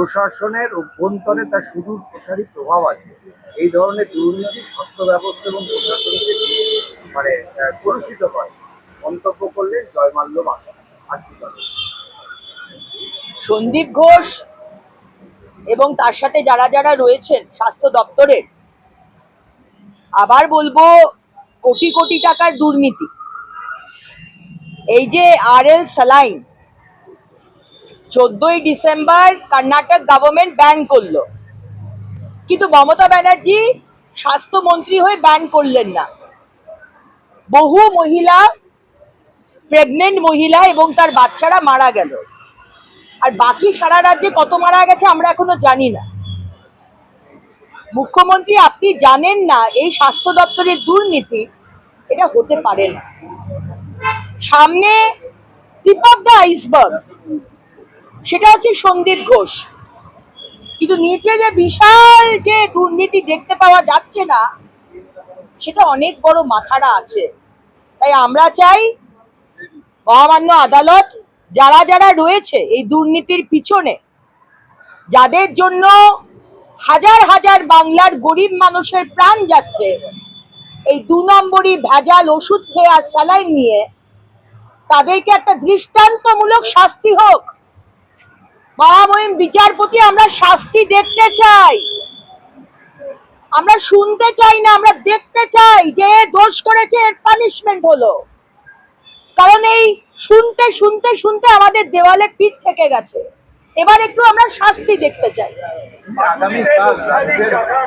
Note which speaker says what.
Speaker 1: প্রশাসনের অভ্যন্তরে তার সুদূর প্রসারী প্রভাব আছে। এই ধরনের দুর্নীতি, স্বাস্থ্য ব্যবস্থা এবং প্রশাসনকে মানে কলুষিত করে। মন্তব্য করলেন জয়মাল্য বাসা
Speaker 2: সন্দীপ ঘোষ এবং তার সাথে যারা যারা রয়েছেন স্বাস্থ্য দপ্তরের, আবার বলব কোটি কোটি টাকার দুর্নীতি। এই যে আর এল সালাইন চোদ্দই ডিসেম্বর কর্ণাটক গভর্নমেন্ট ব্যান করল। কিন্তু মমতা ব্যানার্জি স্বাস্থ্যমন্ত্রী হয়ে ব্যান করলেন না। বহু মহিলা প্রেগনেন্ট মহিলা এবং তার বাচ্চারা মারা গেল। আর বাকি সারা রাজ্যে কত মারা গেছে আমরা এখনও জানি না। মুখ্যমন্ত্রী, আপনি জানেন না এই স্বাস্থ্য দপ্তরের দুর্নীতি? এটা হতে পারে না। সামনে টিপ অফ আইসবার্গ সেটা হচ্ছে সন্দীপ ঘোষ। কিন্তু নিচে যে বিশাল যে দুর্নীতি দেখতে পাওয়া যাচ্ছে না, সেটা অনেক বড় মাথারা আছে। তাই আমরা চাই মহামান্য আদালত, যারা যারা রয়েছে এই দুর্নীতির পিছনে, যাদের জন্য হাজার হাজার বাংলার গরিব মানুষের প্রাণ যাচ্ছে, এই দু নম্বরই ভেজাল ওষুধ খেয়ে আর স্যালাইন নিয়ে, তাদেরকে একটা দৃষ্টান্তমূলক শাস্তি হোক। মহামহিম বিচারপতি, আমরা শাস্তি দেখতে চাই। আমরা শুনতে চাই না, আমরা দেখতে চাই যে দোষ করেছে, এর পানিশমেন্ট হলো। কারণ এই শুনতে শুনতে শুনতে আমাদের দেওয়ালে পিঠ থেকে গেছে। এবার একটু আমরা শাস্তি দেখতে চাই।